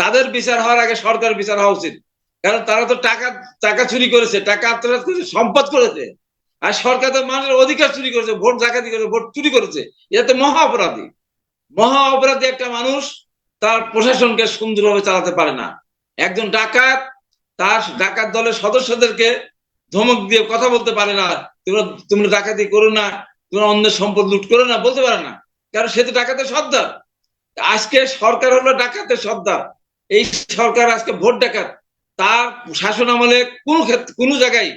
তাদের বিচার হওয়ার আগে সরকার বিচার হওয়া উচিত। কারণ তারা তো টাকা টাকা চুরি করেছে, টাকা আত্মসাৎ করেছে, সম্পদ করেছে। আর সরকার তো মানুষের অধিকার চুরি করেছে, ভোট জাকাতি করেছে, ভোট চুরি করেছে। এটা তো মহা অপরাধী। মহা অপরাধী একটা মানুষ তার প্রশাসনকে সুন্দরভাবে চালাতে পারে না। একজন ডাকাত, তার ডাকাত দলের সদস্যদেরকে ধমক দিয়ে কথা বলতে পারে না। তোমরা তোমরা ডাকাতি করো না, তোমরা অন্যের সম্পদ লুট করো না, বলতে পারে না। কারণ সে তো ডাকাতের সর্দার। আজকে সরকার হলো ডাকাতের সর্দার। এই সরকার আজকে ভোট ডাকাত তার শাসন আমলে কোনো ক্ষেত্রে কোনো জায়গায়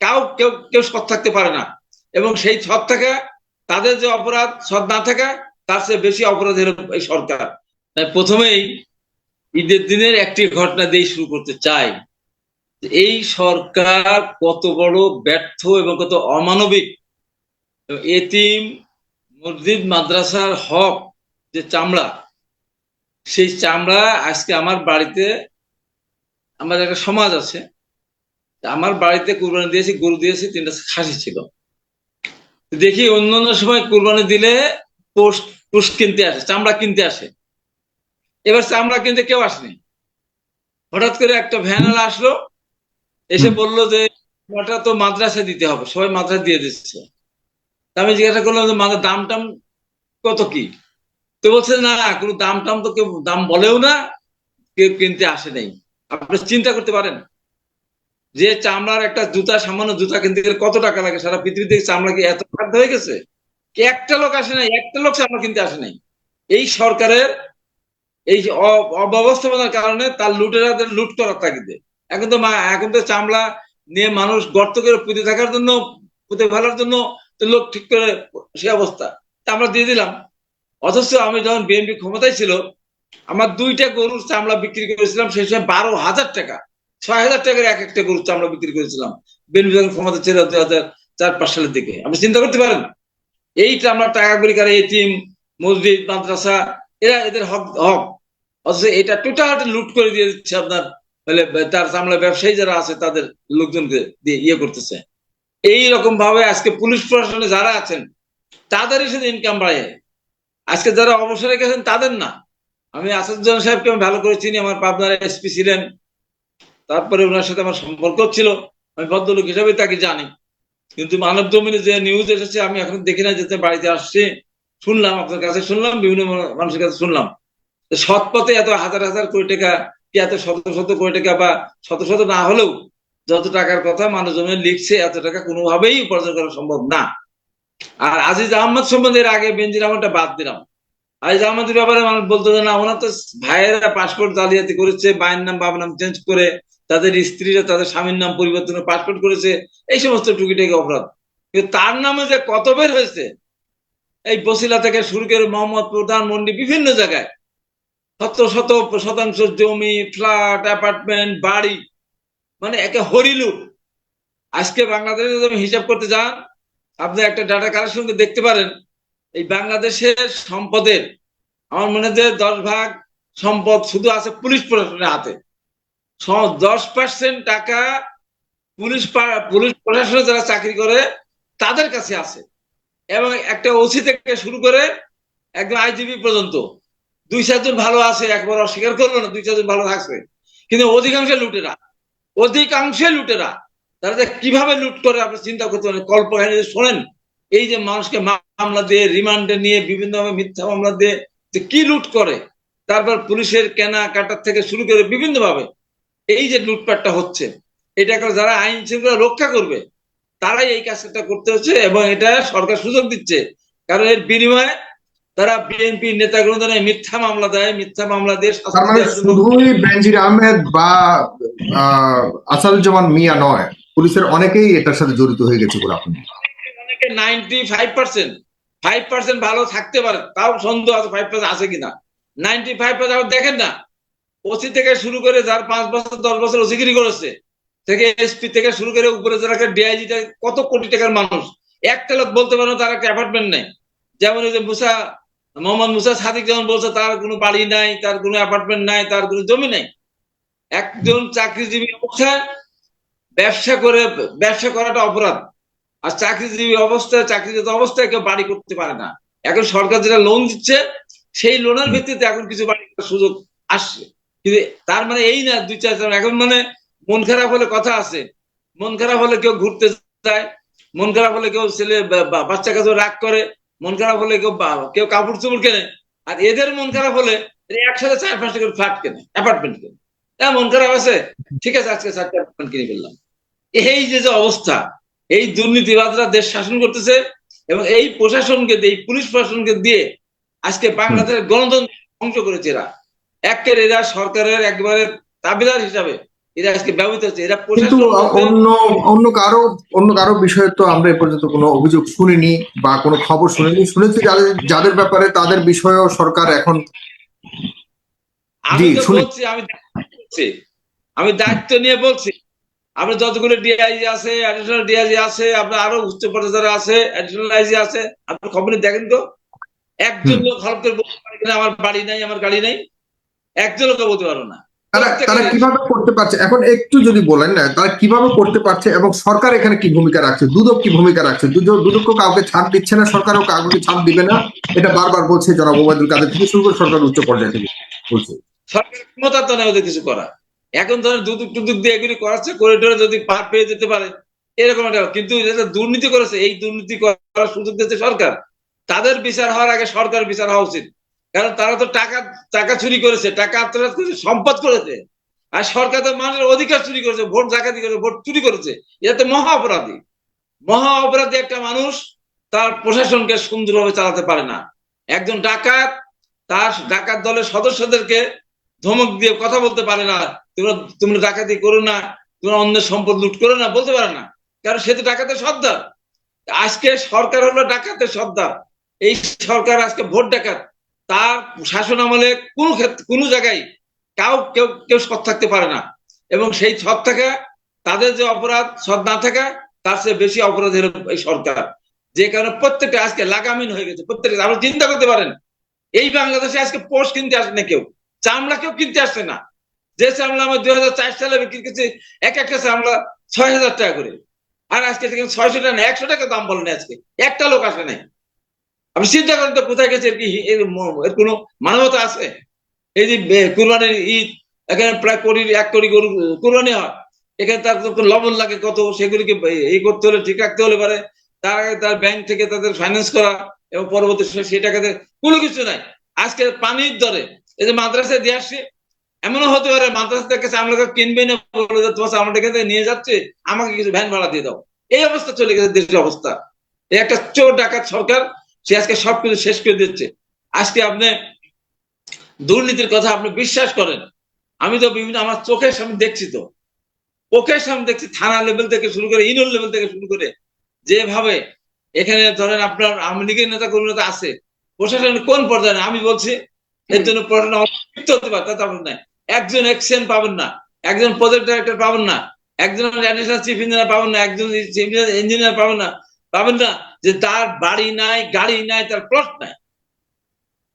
কাউ, কেউ কেউ সৎ থাকতে পারে না। এবং সেই সৎ থাকা, তাদের যে অপরাধ সৎ না থাকা, তার চেয়ে বেশি অপরাধ হলো এই সরকার। তাই প্রথমেই ঈদের দিনের একটি ঘটনা দিয়ে শুরু করতে চাই। এই সরকার কত বড় ব্যর্থ এবং কত অমানবিক। এতিম মসজিদ মাদ্রাসার হক যে চামড়া সেই চামড়া আজকে আমার বাড়িতে আমাদের একটা সমাজ আছে। আমার বাড়িতে কুরবানি দিয়েছি গরু দিয়েছি তিনটা খাসি ছিল। দেখি অন্য অন্য সময় কুরবানি দিলে পোস্ট পোস্ট কিনতে আসে চামড়া কিনতে আসে। এবার চামড়া কিনতে কেউ আসেনি। হঠাৎ করে একটা ভ্যানাল আসলো এসে বলল যে ওটা তো মাদ্রাসায় দিতে হবে সবাই মাদ্রাসা দিয়ে দিচ্ছে। আমি জিজ্ঞাসা করলাম যে মাদ্রাসার দাম টাম কত কি? তো বলছে, না কোনো দাম টাম তো কেউ, দাম বলেও না, কেউ কিনতে আসে নাই। আপনি চিন্তা করতে পারেন, যে চামড়ার একটা জুতা, সামান্য জুতা কিনতে গেলে কত টাকা লাগে? সারা পৃথিবীতে চামড়া কি এত খাদ্য হয়ে গেছে? কি একটা লোক আসে নাই? একটা লোক চামড়া কিনতে আসে নাই। এই সরকারের এই অব্যবস্থাপনার কারণে তার লুটেরাদের লুট করার তাগিদে। এখন তো এখন তো চামড়া নিয়ে মানুষ গর্ত করে পুঁতে থাকার জন্য, পুঁতে ফেলার জন্য লোক ঠিক করে সে অবস্থা। তা আমরা দিয়ে দিলাম। অথচ আমি যখন বিএনপি ক্ষমতায় ছিল, আমার দুইটা গরুর চামড়া বিক্রি করেছিলাম, সেই সময় বারো হাজার টাকা, ছয় হাজার টাকার এক একটা গরুর চামড়া বিক্রি করেছিলাম বিএনপি যখন ক্ষমতা ছিল দুই হাজার চার পাঁচ সালের দিকে। আপনি চিন্তা করতে পারেন, এই চামড়ার টাকাগুলি কারা এটিম মসজিদ, মাদ্রাসা, এরা এদের হক হক। অথচ এটা টোটাল লুট করে দিয়ে দিচ্ছে আপনার মানে তার চামড়া ব্যবসায়ী যারা আছে, তাদের লোকজনকে দিয়ে ইয়ে করতেছে। এই রকম ভাবে আজকে পুলিশ প্রশাসনে যারা আছেন, তাদেরই শুধু ইনকাম বাড়ে আজকে যারা অবসরে গেছেন তাদের না। আমি আসাদুজ্জামান সাহেবকে আমি ভালো করে চিনি, আমার পাবনার এসপি ছিলেন। তারপরে ওনার সাথে আমার সম্পর্ক ছিল। আমি ভদ্রলোক হিসাবে তাকে জানি। কিন্তু মানব জমিনে যে নিউজ এসেছে, আমি এখন দেখি না যেতে বাড়িতে আসছি। শুনলাম, আপনার কাছে শুনলাম, বিভিন্ন মানুষের কাছে শুনলাম। সৎ পথে এত হাজার হাজার কোটি টাকা, কি এত শত শত কোটি টাকা বা শত শত না হলেও যত টাকার কথা মানুষ জমিনে লিখছে, এত টাকা কোনোভাবেই উপার্জন করা সম্ভব না। আর আজিজ আহমদ সম্বন্ধে এর আগে বেঞ্জির আহমদটা বাদ দিলাম। আজিজ আহমদের ব্যাপারে মানুষ বলতো যে না, ওনার তো ভাইয়েরা পাসপোর্ট জালিয়াতি করেছে মায়ের নাম, বাবার নাম চেঞ্জ করে, তাদের স্ত্রীরা তাদের স্বামীর নাম পরিবর্তন পাসপোর্ট করেছে, এই সমস্ত টুকিটাকি অপরাধ। কিন্তু তার নামে যে কত বের হয়েছে, এই বসিলা থেকে শুরু করে মোহাম্মদ প্রধান ধানমন্ডি বিভিন্ন জায়গায়। শত শত শতাংশ জমি ফ্ল্যাট অ্যাপার্টমেন্ট বাড়ি মানে একে হরিলুট। আজকে বাংলাদেশে হিসাব করতে যান আপনি একটা ডাটা কালেকশন দেখতে পারেন, এই বাংলাদেশের সম্পদের, আমার মনে হয় দশ ভাগ সম্পদ শুধু আছে পুলিশ প্রশাসনের হাতে। দশ পার্সেন্ট টাকা পুলিশ পুলিশ প্রশাসনে যারা চাকরি করে, তাদের কাছে আছে। এবং একটা ওসি থেকে শুরু করে একদম আইজিবি পর্যন্ত। দুই চারজন ভালো আছে, একবার অস্বীকার করল না, দুই চারজন ভালো থাকছে। কিন্তু অধিকাংশ লুটেরা। অধিকাংশে লুটেরা। তারা যে কীভাবে লুট করে আপনি চিন্তা করতে পারেন? কল্পকাহিনী শোনেন এই যে মানুষকে মামলা দিয়ে রিমান্ডে নিয়ে বিভিন্ন ভাবে মিথ্যা মামলা দিয়ে কি লুট করে? তারপর পুলিশের কেনা কাটার থেকে শুরু করে বিভিন্ন ভাবে এই যে লুটপাটটা হচ্ছে এটা যারা আইন শৃঙ্খলা রক্ষা করবে তারাই এই কাজটা করতে হচ্ছে এবং এটা সরকার সুযোগ দিচ্ছে। কারণ এর বিনিময়ে তারা বিএনপি নেতাগুলো মিথ্যা মামলা দেয় মিথ্যা মামলা দিয়ে মানে শুধুই বেনজির আহমেদ বা আসাদুজ্জামান মিয়া নয় পুলিশের অনেকেই এটার সাথে জড়িত হয়ে গেছে বলে আপনি ninety five percent five percent ভালো থাকতে পারে, তাও সন্দেহ আছে ফাইভ পার্সেন্ট আছে কিনা। নাইনটি ফাইভ পার্সেন্ট দেখেন না ওসি থেকে শুরু করে যার পাঁচ বছর, দশ বছর ওসিগিরি করেছে, থেকে এসপি থেকে শুরু করে উপরে যারা ডিআইজি কত কোটি টাকার মানুষ। একটা লোক বলতে পারো তার একটা অ্যাপার্টমেন্ট নেই। যেমন ওই যে মুসা, মোহাম্মদ মুসা সাদিক যেমন বলছে, তার কোনো বাড়ি নাই, তার কোনো অ্যাপার্টমেন্ট নাই, তার কোনো জমি নেই। একজন চাকরিজীবী অবস্থায় ব্যবসা করে ব্যবসা করাটা অপরাধ। আর চাকরিজীবী অবস্থায় চাকরিরত অবস্থায় কেউ বাড়ি করতে পারে না। এখন সরকার যেটা লোন দিচ্ছে সেই লোনের ভিত্তিতে এখন কিছু বাড়ি করার সুযোগ আসছে। কিন্তু তার মানে এই না দুই চার এখন মানে মন খারাপ হলে কথা আছে। মন খারাপ হলে কেউ ঘুরতে যায়। মন খারাপ হলে কেউ ছেলে বাচ্চা কাছে রাগ করে। মন খারাপ হলে কেউ কেউ কাপড় চোপড় কেনে। আর এদের মন খারাপ হলে একসাথে চার পাঁচটা করে ফ্ল্যাট কেনে অ্যাপার্টমেন্ট কেনে। হ্যাঁ মন খারাপ আছে? ঠিক আছে আজকে চারটা অ্যাপার্টমেন্ট কিনে ফেললাম। এই যে যে অবস্থা এই দুর্নীতিবাদরা দেশ শাসন করতেছে এবং এই প্রশাসনকে এই পুলিশ প্রশাসনকে দিয়ে আজকে বাংলাদেশের গণতন্ত্র ধ্বংস করেছে এরা। একের এরা সরকারের একবারে দাবিদার হিসাবে এরা আজকে ব্যবহৃত হচ্ছে। এরা প্রশাসন অন্য অন্য কারও অন্য কারও বিষয়ে তো আমরা এ পর্যন্ত কোনো অভিযোগ শুনিনি বা কোনো খবর শুনিনি। শুনেছি যাদের যাদের ব্যাপারে তাদের বিষয়েও সরকার এখন আমি আমি দায়িত্ব নিয়ে বলছি। আপনার যতগুলো ডিআইজি আছে অ্যাডিশনাল ডিআইজি আছে আপনার আরও উচ্চ পর্যায়ে যারা আছে অ্যাডিশনাল আইজি আছে আপনার খবর দেখেন তো। একজন লোক হলফ করে বলতে পারে কিনা আমার বাড়ি নাই আমার গাড়ি নাই একজন লোক বলতে পারো না। তারা তারা কীভাবে করতে পারছে? এখন একটু যদি বলেন না তারা কীভাবে করতে পারছে এবং সরকার এখানে কি ভূমিকা রাখছে? দুদক কি ভূমিকা রাখছে? দুদক কাউকে ছাড় দিচ্ছে না সরকারও কাউকে ছাড় দিবে না। এটা বারবার বলছে জনাব ওবায়দুল কাদের থেকে শুরু করে সরকার উচ্চ পর্যায়ে থেকে বলছে। সরকারের ক্ষমতা তো নেই ওদের কিছু করা এখন ধরেন দুদুক টুদুক দিয়ে এগুলি করাচ্ছে করিডোরে যদি পার পেয়ে যেতে পারে, এরকম একটা কিন্তু যেটা দুর্নীতি করেছে, এই দুর্নীতি করার সুযোগ দিচ্ছে সরকার। তাদের বিচার হওয়ার আগে সরকার বিচার হওয়া উচিত। কারণ তারা তো টাকা টাকা চুরি করেছে, টাকা আত্মসাৎ করেছে, সম্পদ করেছে। আর সরকার তো মানুষের অধিকার চুরি করেছে, ভোট জাকাতি করেছে, ভোট চুরি করেছে। এটা তো মহা অপরাধী। মহা অপরাধী একটা মানুষ তার প্রশাসনকে সুন্দরভাবে চালাতে পারে না। একজন ডাকাত, তার ডাকাত দলের সদস্যদেরকে ধমক দিয়ে কথা বলতে পারে না। তোমরা তোমরা ডাকাতি করো না, তোমরা অন্যের সম্পদ লুট করো না, বলতে পারে না। কারণ সে তো ডাকাতের সর্দার। আজকে সরকার হলো ডাকাতের সর্দার। এই সরকার আজকে ভোট ডাকাত। তার শাসন আমলে কোনো ক্ষেত্রে, কোনো জায়গায় কাউ, কেউ কেউ সৎ থাকতে পারে না। এবং সেই সৎ থাকা, তাদের যে অপরাধ সৎ না থাকা, তার চেয়ে বেশি অপরাধ হলো এই সরকার। যে কারণে প্রত্যেকটা আজকে লাগামিন হয়ে গেছে। প্রত্যেকটা, আপনি চিন্তা করতে পারেন। এই বাংলাদেশে আজকে পোস্ট কিনতে আসে না কেউ। চামড়া কেউ কিনতে আসছে না। যে চামড়া আমার দুই হাজার সালে বিক্রি করছে, এক একটা চামলা ছয় হাজার টাকা করে। আর আজকে সেখানে ছয়শো টাকা একশো টাকা দাম বলেন আজকে। একটা লোক আসে নাই। আপনি চিন্তা করেন তো কোথায় গেছে কি এর কোনো মানবতা আছে? এই যে কুরবানির ঈদ, এখানে প্রায় কোটি এক কোটি গরু কুরবানি হয়। এখানে তার লবণ লাগে, কত সেগুলিকে এই করতে হলে, ঠিক রাখতে হলে পারে। তার আগে তার ব্যাংক থেকে তাদের ফাইন্যান্স করা এবং পরবর্তী সেই টাকাতে কোনো কিছু নাই। আজকে পানির দরে, এই যে মাদ্রাসায় দিয়ে আসছে এমনও হতে পারে মাদ্রাসা থেকে চামড়া কিনবে না, বলে তোমার এখান থেকে নিয়ে যাচ্ছে, আমাকে কিছু ভ্যান ভাড়া দিয়ে দাও। এই অবস্থা চলে গেছে, দেশের অবস্থা। এই একটা চোর ডাকাত সরকার, সে আজকে সবকিছু শেষ করে দিচ্ছে। আজকে আপনি দুর্নীতির কথা আপনি বিশ্বাস করেন। আমি তো বিভিন্ন, আমার চোখের সামনে দেখছি তো। চোখের সামনে দেখছি, থানা লেভেল থেকে শুরু করে, ইউনিয়ন লেভেল থেকে শুরু করে। যেভাবে এখানে ধরেন আপনার আওয়ামী লীগের নেতা কর্মীরা আছে। প্রশাসন কোন পর্যায়ে আমি বলছি, এর জন্য প্রশাসন অতিরিক্ত হতে পারে, তা তেমন নাই একজন এক্সেন পাবেন না, একজন প্রজেক্ট ডাইরেক্টর পাবেন না, একজন চিফ ইঞ্জিনিয়ার পাবেন না, একজন ইঞ্জিনিয়ার পাবেন না পাবেন না, যে তার বাড়ি নাই, গাড়ি নাই, তার প্লট নাই।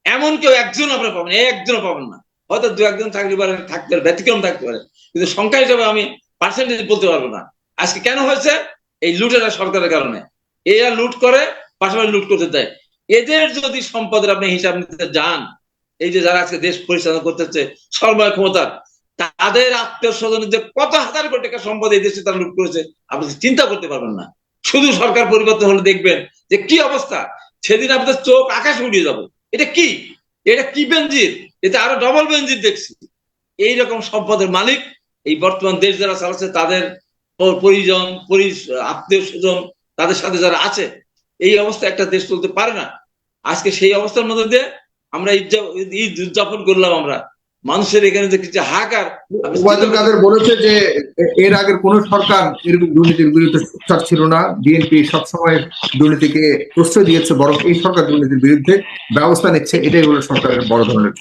এমন কেউ একজন আপনার পাবেন একজনও পাবেন না। হয়তো দু একজন থাকতে পারে থাকতে পারে, ব্যতিক্রম থাকতে পারে, কিন্তু সংখ্যা হিসাবে আমি পার্সেন্টেজ বলতে পারব না। আজকে কেন হয়েছে? এই লুটেরা সরকারের কারণে। এরা লুট করে, পাশাপাশি লুট করতে দেয়। এদের যদি সম্পদের আপনি হিসাব নিতে যান এই যে যারা আজকে দেশ পরিচালনা করতেছে সর্বময় ক্ষমতার, তাদের আত্মীয় স্বজনের যে কত হাজার কোটি টাকা সম্পদ এই দেশে তারা লুট করেছে, আপনি চিন্তা করতে পারবেন না। শুধু সরকার পরিবর্তন হলে দেখবেন যে কি অবস্থা। সেদিন আপনাদের চোখ আকাশ উড়িয়ে যাবে। এটা কি? এটা কি বেঞ্জির এটা আরও ডবল বেঞ্জির দেখছি। এইরকম সম্পদের মালিক, এই বর্তমান দেশ যারা চালাচ্ছে, তাদের পরিজন আত্মীয় স্বজন তাদের সাথে যারা আছে, এই অবস্থা একটা দেশ চলতে পারে না। আজকে সেই অবস্থার মধ্যে দিয়ে আমরা ঈদ উদযাপন করলাম আমরা। মানুষের এখানে যে কিছু আপনি ওবায়দুল কাদের বলেছে যে এর আগের কোন সরকার এরকম দুর্নীতির বিরুদ্ধে সোচ্চার ছিল না। বিএনপি সবসময় দুর্নীতিকে প্রশ্রয় দিয়েছে বরং এই সরকার দুর্নীতির বিরুদ্ধে ব্যবস্থা নিচ্ছে। এটাই হলো সরকারের বড় ধরনের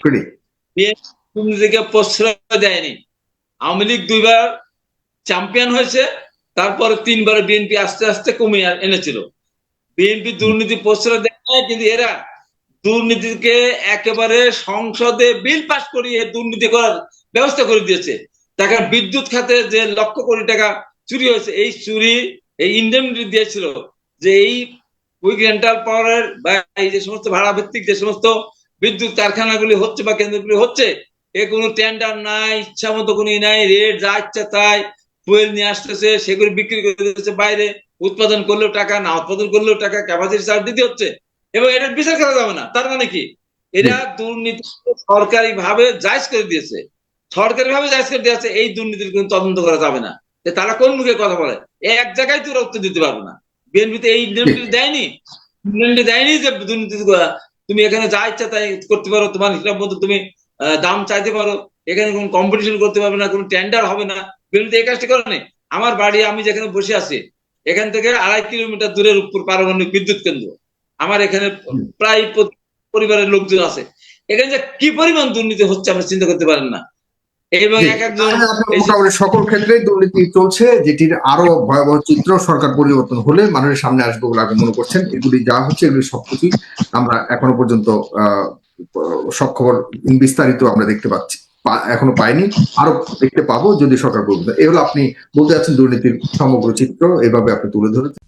ক্রেডিট দুর্নীতিকে প্রশ্রয় দেয়নি। আওয়ামী লীগ দুইবার চ্যাম্পিয়ন হয়েছে তারপরে তিনবার বিএনপি আস্তে আস্তে কমিয়ে এনেছিল। বিএনপি দুর্নীতি প্রশ্রয় দেয় কিন্তু এরা দুর্নীতিকে একেবারে সংসদে বিল পাস করিয়ে দুর্নীতি করার ব্যবস্থা করে দিয়েছে। টাকা বিদ্যুৎ খাতে যে লক্ষ কোটি টাকা চুরি হয়েছে, এই চুরি, এই ইন্ডেমনিটি দিয়েছিল যে এই উইক রেন্টাল পাওয়ারের বা এই যে সমস্ত ভাড়া ভিত্তিক যে সমস্ত বিদ্যুৎ কারখানাগুলি হচ্ছে বা কেন্দ্রগুলি হচ্ছে, এ কোনো টেন্ডার নাই, ইচ্ছা মতো কোনো নাই রেট যা ইচ্ছা তাই ফুয়েল নিয়ে আসতেছে, সেগুলি বিক্রি করে দিতেছে বাইরে, উৎপাদন করলেও টাকা, না উৎপাদন করলেও টাকা ক্যাপাসিটি চার্জ দিতে হচ্ছে। এবং এটার বিচার করা যাবে না। তার মানে কি? এরা দুর্নীতি সরকারি ভাবে জায়জ করে দিয়েছে। সরকারি ভাবে জায়জ করে দিয়েছে এই দুর্নীতির কোনো তদন্ত করা যাবে না। তারা কোন মুখে কথা বলে? এক জায়গায় তো ওরা উত্তর দিতে পারবে না। বিএনপিতে এই ইন্ডেমনিটি দেয়নি। ইন্ডেমনিটি দেয়নি যে দুর্নীতি, তুমি এখানে যা ইচ্ছা তাই করতে পারো, তোমার হিসাব মতো তুমি দাম চাইতে পারো। এখানে কোনো কম্পিটিশন করতে পারবে না, কোনো টেন্ডার হবে না। বিএনপি এই কাজটা করে। আমার বাড়ি, আমি যেখানে বসে আছি, এখান থেকে আড়াই কিলোমিটার দূরের উপর পারমাণবিক বিদ্যুৎ কেন্দ্র। আমার এখানে প্রায় প্রতি পরিবারের লোকজন আছে। এখানে যে কি পরিমাণ দুর্নীতি হচ্ছে আমরা চিন্তা করতে পারেন না। এবং এক একজন সকল ক্ষেত্রে দুর্নীতি চলছে যেটির আরও ভয়াবহ চিত্র সরকার পরিবর্তন হলে মানুষের সামনে আসবে বলে আপনি মনে করছেন। এগুলি যা হচ্ছে এগুলি সবকিছুই আমরা এখনও পর্যন্ত আহ, সব খবর বিস্তারিত আমরা দেখতে পাচ্ছি। এখনও পাইনি। আরও দেখতে পাবো যদি সরকার পরিবর্তন এগুলো আপনি বলতে যাচ্ছেন দুর্নীতির সমগ্র চিত্র এভাবে আপনি তুলে ধরেছেন।